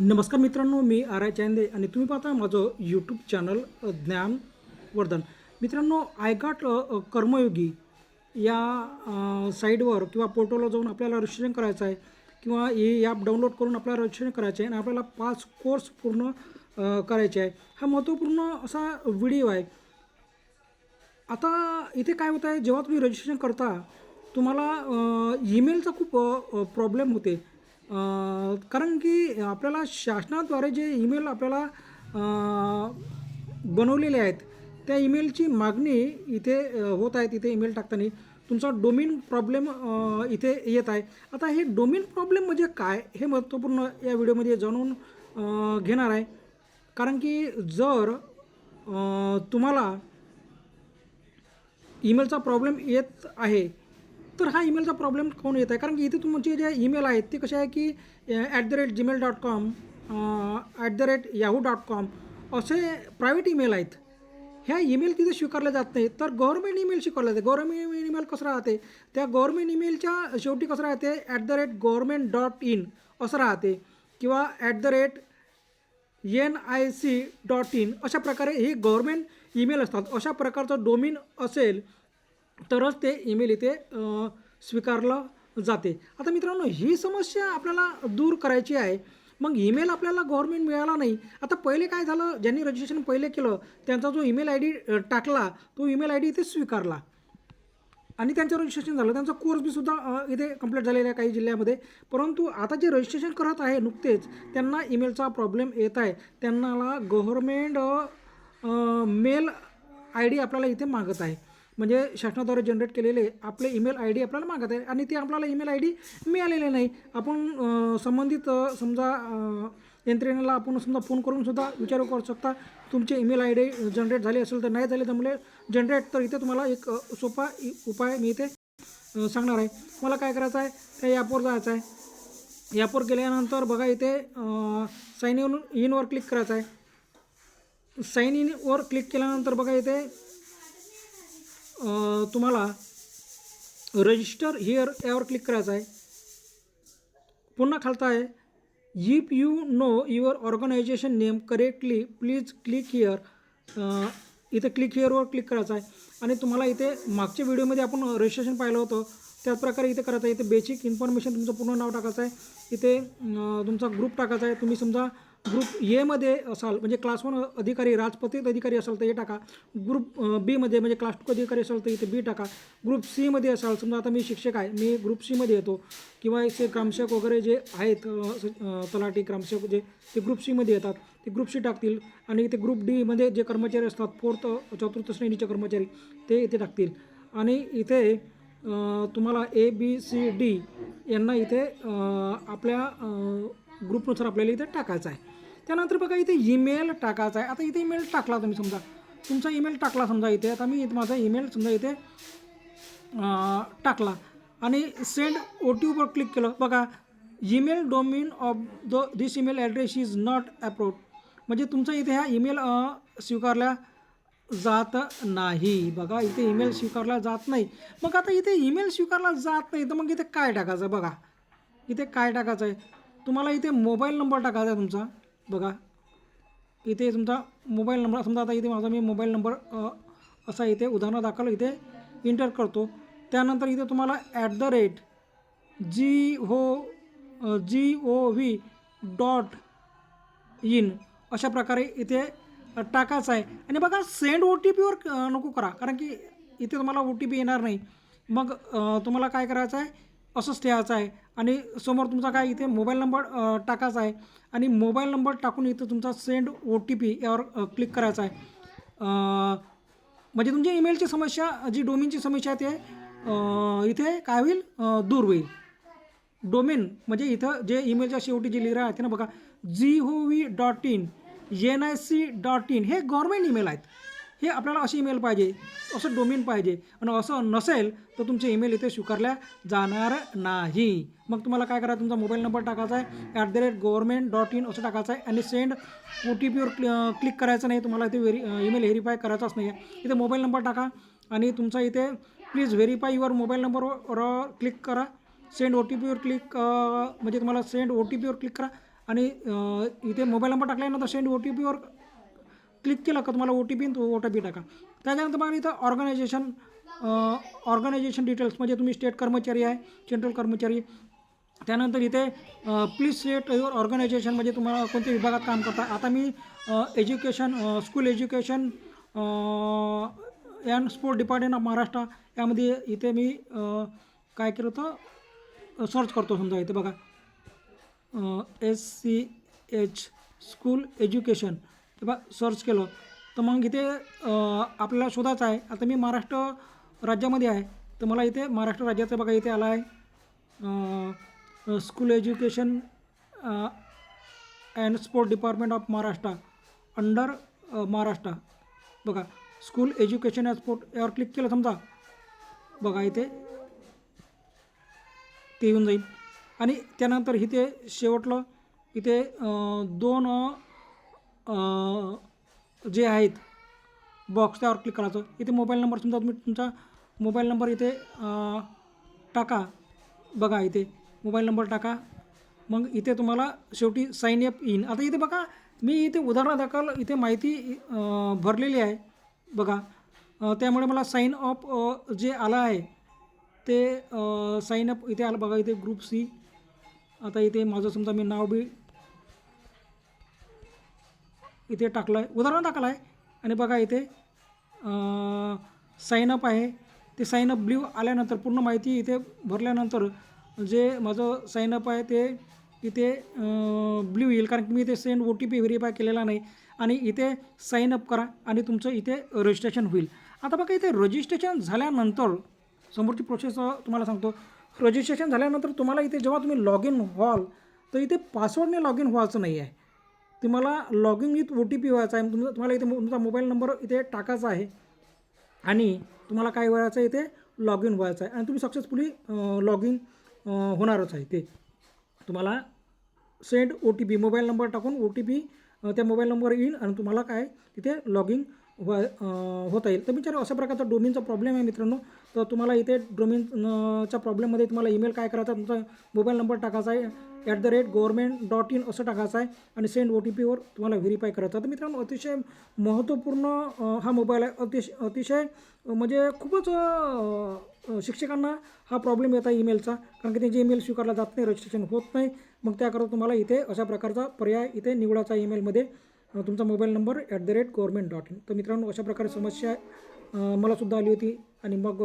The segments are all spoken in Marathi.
नमस्कार मित्रांनो मी आर आय चांदे आणि तुम्ही पाहता माझं यूट्यूब चॅनल ज्ञानवर्धन मित्रांनो आय कर्मयोगी या साईटवर किंवा पोर्टलवर जाऊन आपल्याला रजिस्ट्रेशन करायचं आहे किंवा हे ॲप डाउनलोड करून आपल्याला रजिस्ट्रेशन करायचं आहे आणि आपल्याला पाच कोर्स पूर्ण करायचे आहे. हा महत्त्वपूर्ण असा व्हिडिओ आहे. आता इथे काय होतं आहे जेव्हा तुम्ही रजिस्ट्रेशन करता तुम्हाला ईमेलचा खूप प्रॉब्लेम होते. कारण की आपल्याला शासनाद्वारे जे ईमेल आपल्याला बनवलेले आहेत त्या ईमेलची मागणी इथे होत आहे तिथे ईमेल टाकताना. तुमचा डोमेन प्रॉब्लेम इथे येत आहे. आता हे डोमेन प्रॉब्लेम म्हणजे काय हे महत्त्वपूर्ण या व्हिडिओमध्ये जाणून घेणार आहे. कारण की जर तुम्हाला ईमेलचा प्रॉब्लेम येत आहे तर हा ईमेलचा प्रॉब्लेम कोण येत आहे? कारण की इथे तुमचे जे ईमेल आहेत ते कसे आहे की at the rate Gmail dot com at the rate Yahoo dot com असे प्रायव्हेट ईमेल आहेत. ह्या ईमेल तिथे स्वीकारले जात नाही तर गव्हर्मेंट ईमेल स्वीकारले जाते. गव्हर्मेंट ईमेल कसं राहते? त्या गव्हर्मेंट ईमेलच्या शेवटी कसं राहते? At the rate government dot in असं राहते. किंवा at the rate N I C dot in अशा प्रकारे हे गव्हर्मेंट ईमेल असतात. अशा प्रकारचं डोमिन असेल तरच ते ईमेल इथे स्वीकारलं जाते. आता मित्रांनो ही समस्या आपल्याला दूर करायची आहे. मग ईमेल आपल्याला गव्हर्मेंट मिळाला नाही. आता पहिले काय झालं? ज्यांनी रजिस्ट्रेशन पहिले केलं त्यांचा जो ईमेल आय डी टाकला तो ईमेल आय डी इथे स्वीकारला. आणि त्यांचं रजिस्ट्रेशन झालं. त्यांचा कोर्स बी सुद्धा इथे कंप्लीट झालेला आहे काही जिल्ह्यामध्ये. परंतु आता जे रजिस्ट्रेशन करत आहे नुकतेच त्यांना ईमेलचा प्रॉब्लेम येत आहे. त्यांना गव्हर्मेंट मेल आय डी आपल्याला इथे मागत आहे. म्हणजे शासनाद्वारे जनरेट केलेले आपले ईमेल आय डी आपल्याला मागत आहे. आणि ते आपल्याला ईमेल आय डी मिळालेले नाही. आपण संबंधित समजा यंत्रणेला आपण समजा फोन करून सुद्धा विचारू करू शकता. तुमचे ईमेल आय डी जनरेट झाले असेल तर नाही झाले तर जनरेट तर इथे तुम्हाला एक सोपा इ- उपाय मी इथे सांगणार आहे. मला काय करायचं आहे? त्या ॲपवर जायचं आहे. ॲपवर गेल्यानंतर बघा इथे साईन इन इनवर क्लिक करायचं आहे. साईन इनवर क्लिक केल्यानंतर बघा इथे तुम्हाला रजिस्टर हिअर यावर क्लिक करायचं आहे. पुन्हा खालता आहे. If you know your organization name correctly please click here इथे क्लिक हिअरवर क्लिक करायचं आहे. आणि तुम्हाला इथे मागच्या व्हिडिओमध्ये आपण रजिस्ट्रेशन पाहिलं होतं. त्याचप्रकारे इथे करायचं आहे. इथे बेसिक इन्फॉर्मेशन तुमचं पूर्ण नाव टाकायचं आहे. इथे तुमचा ग्रुप टाकायचा आहे. तुम्ही समजा ग्रुप एमध्ये असाल म्हणजे क्लास वन अधिकारी राजपत्रित अधिकारी असाल तर हे टाका. ग्रुप बीमध्ये म्हणजे क्लास टू अधिकारी असाल तर इथे बी टाका. ग्रुप सीमध्ये असाल समजा आता मी शिक्षक आहे मी ग्रुप सीमध्ये येतो. किंवा इथे ग्रामसेवक वगैरे जे आहेत तलाटी स- तलाठी ग्रामसेवक जे ते ग्रुप सीमध्ये येतात. ते ग्रुप सी टाकतील आणि इथे ग्रुप डीमध्ये जे कर्मचारी असतात फोर्थ चतुर्थ श्रेणीचे कर्मचारी ते इथे टाकतील. आणि इथे तुम्हाला ए बी सी डी यांना इथे आपल्या ग्रुपनुसार आपल्याला इथे टाकायचं आहे. त्यानंतर बघा इथे ईमेल टाकायचा आहे. आता इथे ईमेल टाकला तुम्ही समजा. तुमचा ईमेल टाकला समजा इथे. आता मी इथे माझा ईमेल समजा इथे टाकला. आणि सेंड ओ टीवर क्लिक केलं. बघा email domain of the this email address is not approved म्हणजे तुमचा इथे हा ईमेल स्वीकारला जात नाही. बघा इथे ईमेल स्वीकारला जात नाही. मग आता इथे ईमेल स्वीकारला जात नाही तर मग इथे काय टाकायचं? बघा इथे काय टाकायचं आहे? तुम्हाला इथे मोबाईल नंबर टाकायचा आहे तुमचा. बघा. इथे तुमचा मोबाईल नंबर समजा आता इथे माझा मी मोबाईल नंबर असा इथे उदाहरणं दाखल इथे इंटर करतो. त्यानंतर इथे तुम्हाला at the rate G O G O V dot in अशा प्रकारे इथे टाकायचं आहे. आणि बघा सेंड ओ टी पीवर नको करा. कारण की इथे तुम्हाला ओ टी पी येणार नाही. मग तुम्हाला काय करायचं आहे? असंच ठेवायचं आहे. आणि समोर तुमचा काय इथे मोबाईल नंबर टाकायचा आहे. आणि मोबाईल नंबर टाकून इथं तुमचा सेंड ओ टी पी यावर क्लिक करायचा आहे. म्हणजे तुमची ईमेलची समस्या जी डोमेनची समस्या आहे ते इथे काय होईल? दूर होईल. डोमेन म्हणजे इथं जे ईमेलच्या शेवटी जे लिहिलं आहे ते ना बघा G O V dot in N I C dot in हे गव्हर्मेंट ईमेल आहेत. हे आपल्याला अशी ईमेल पाहिजे असं डोमेन पाहिजे. आणि असं नसेल तर तुमचे ईमेल इथे स्वीकारल्या जाणार नाही. मग तुम्हाला काय करायचं? तुमचा मोबाईल नंबर टाकायचा आहे. At the rate government dot in असं टाकायचं आहे. आणि सेंड ओ टी पीवर क्लिक करायचं नाही. तुम्हाला इथे व्हेरी ईमेल व्हेरीफाय करायचाच नाही आहे इथे मोबाईल नंबर टाका. आणि तुमचा इथे प्लीज व्हेरीफाय युअर मोबाईल नंबरवर क्लिक करा. सेंड ओ टी पीवर क्लिक म्हणजे तुम्हाला सेंड ओ टी पीवर क्लिक करा. आणि इथे मोबाईल नंबर टाकल्यानंतर सेंड ओ टी पीवर क्लिक केलं का तुम्हाला ओ टी पी तो ओ टी पी टाका. त्याच्यानंतर बघा इथं ऑर्गनायझेशन ऑर्गनायझेशन डिटेल्स म्हणजे तुम्ही स्टेट कर्मचारी आहे सेंट्रल कर्मचारी. त्यानंतर इथे प्लीज सेट युअर ऑर्गनायझेशन म्हणजे तुम्हाला कोणत्या विभागात काम करता. आता मी education school education and sport department of Maharashtra यामध्ये इथे मी काय केलं होतं? सर्च करतो समजा इथे बघा. S C H school education हे बा सर्च केलं. तर मग इथे आपल्याला शोधायचं आहे. आता मी महाराष्ट्र राज्यामध्ये आहे. तर मला इथे महाराष्ट्र राज्याचं बघा इथे आला आहे. School education and sport department of Maharashtra. Under Maharashtra. बघा स्कूल एज्युकेशन अँड स्पोर्ट यावर क्लिक केलं समजा. बघा इथे. ते येऊन जाईल. आणि त्यानंतर इथे शेवटलं इथे दोन जे आहेत बॉक्स त्यावर क्लिक करायचं. इथे मोबाईल नंबर समजा तुम्ही तुमचा मोबाईल नंबर इथे टाका. बघा इथे मोबाईल नंबर टाका. मग इथे तुम्हाला शेवटी साईन अप येईन आता इथे बघा मी इथे उदाहरणादाखल इथे माहिती भरलेली आहे. बघा त्यामुळे मला साईन अप जे आलं आहे ते साईन अप इथे आलं. बघा इथे ग्रुप सी आता इथे माझं समजा मी नाव बी इथे टाकलं आहे उदाहरण टाकलं आहे आणि बघा इथे साईन अप आहे. ते साईन अप ब्ल्यू आल्यानंतर पूर्ण माहिती इथे भरल्यानंतर जे माझं साईन अप आहे ते इथे ब्ल्यू येईल. कारण की मी इथे send O T P verify केलेला नाही. आणि इथे साईन अप करा आणि तुमचं इथे रजिस्ट्रेशन होईल. आता बघा इथे रजिस्ट्रेशन झाल्यानंतर समोरची प्रोसेस तुम्हाला सांगतो. रजिस्ट्रेशन झाल्यानंतर तुम्हाला इथे जेव्हा तुम्ही लॉग इन व्हाल तर इथे पासवर्डने लॉग इन व्हायचं नाही आहे तुम्हाला log in with O T P व्हायचा आहे. तुमचा तुम्हाला इथे तुमचा मोबाईल नंबर इथे टाकायचा आहे. आणि तुम्हाला काय व्हायचं आहे इथे? लॉग इन व्हायचं आहे. आणि तुम्ही सक्सेसफुली लॉग इन होणारच आहे ते तुम्हाला send O T P mobile number टाकून ओ टी पी त्या मोबाईल नंबर येईल आणि तुम्हाला काय? तिथे लॉग इन व होता येईल. तर बिचारा अशा प्रकारचा डोमिनचा प्रॉब्लेम आहे मित्रांनो. तर तुम्हाला इथे डोमिनच्या प्रॉब्लेममध्ये तुम्हाला ईमेल काय करायचा तुमचा मोबाईल नंबर टाकायचा आहे. At the rate government dot in असं टाकायचं आहे आणि सेंड ओ टी पीवर तुम्हाला व्हेरीफाय करायचं आहे. तर मित्रांनो अतिशय महत्त्वपूर्ण हा मोबाईल आहे. अतिशय अतिशय म्हणजे खूपच शिक्षकांना हा प्रॉब्लेम येत आहे ईमेलचा कारण की त्यांची ईमेल स्वीकारला जात नाही रजिस्ट्रेशन होत नाही. मग त्याकरता तुम्हाला इथे अशा प्रकारचा पर्याय इथे निवडायचा ईमेलमध्ये तुमचा mobile number at the rate government dot in तर मित्रांनो अशा प्रकारे समस्या मलासुद्धा आली होती आणि मग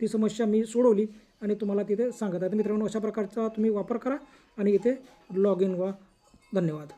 ती समस्या मी सोडवली आणि तुम्हाला तिथे सांगत आहे. तर मित्रांनो अशा प्रकारचा तुम्ही वापर करा आणि इथे लॉग इन व्हा. धन्यवाद.